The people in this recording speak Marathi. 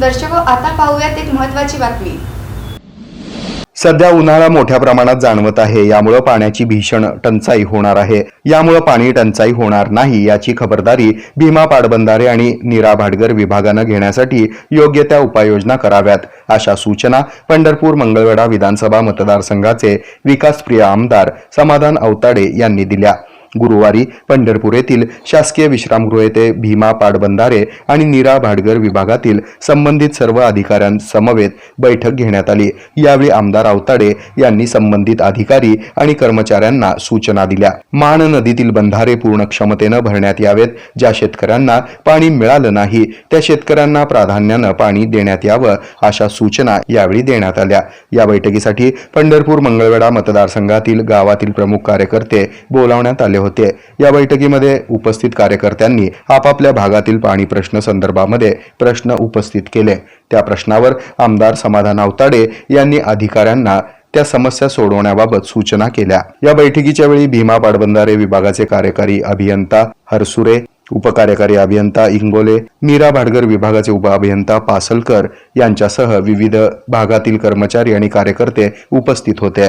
दर्शको आता पाहूयात एक महत्वाची बातमी. सध्या उन्हाळा मोठ्या प्रमाणात जाणवत आहे. यामुळं पाण्याची भीषण टंचाई होणार आहे. यामुळं पाणी टंचाई होणार नाही याची खबरदारी भीमा पाटबंधारे आणि नीरा भाटगर विभागानं घेण्यासाठी योग्य त्या उपाययोजना कराव्यात अशा सूचना पंढरपूर मंगळवेढा विधानसभा मतदारसंघाचे विकासप्रिय आमदार समाधान अवताडे यांनी दिल्या. गुरुवारी पंढरपूर येथील शासकीय विश्रामगृह येथे भीमा पाटबंधारे आणि नीरा भाडगर विभागातील संबंधित सर्व अधिकाऱ्यांसमवेत बैठक घेण्यात आली. यावेळी आमदार आवताडे यांनी संबंधित अधिकारी आणि कर्मचाऱ्यांना सूचना दिल्या. मान नदीतील बंधारे पूर्ण क्षमतेनं भरण्यात यावेत. ज्या शेतकऱ्यांना पाणी मिळालं नाही त्या शेतकऱ्यांना प्राधान्यानं पाणी देण्यात यावं अशा सूचना यावेळी देण्यात आल्या. या बैठकीसाठी पंढरपूर मंगळवेढा मतदारसंघातील गावातील प्रमुख कार्यकर्ते बोलावण्यात आले होते. या बैठकीमध्ये उपस्थित कार्यकर्त्यांनी आपापल्या भागातील पाणी प्रश्न संदर्भामध्ये प्रश्न उपस्थित केले. त्या प्रश्नावर आमदार समाधान आवताडे यांनी अधिकाऱ्यांना त्या समस्या सोडवण्याबाबत सूचना केल्या. या बैठकीच्या वेळी भीमा पाटबंधारे विभागाचे कार्यकारी अभियंता हरसुरे उपकार्यकारी अभियंता इंगोले मीरा भाडगर विभागाचे उपअभियंता पासलकर यांच्यासह विविध भागातील कर्मचारी आणि कार्यकर्ते उपस्थित होते.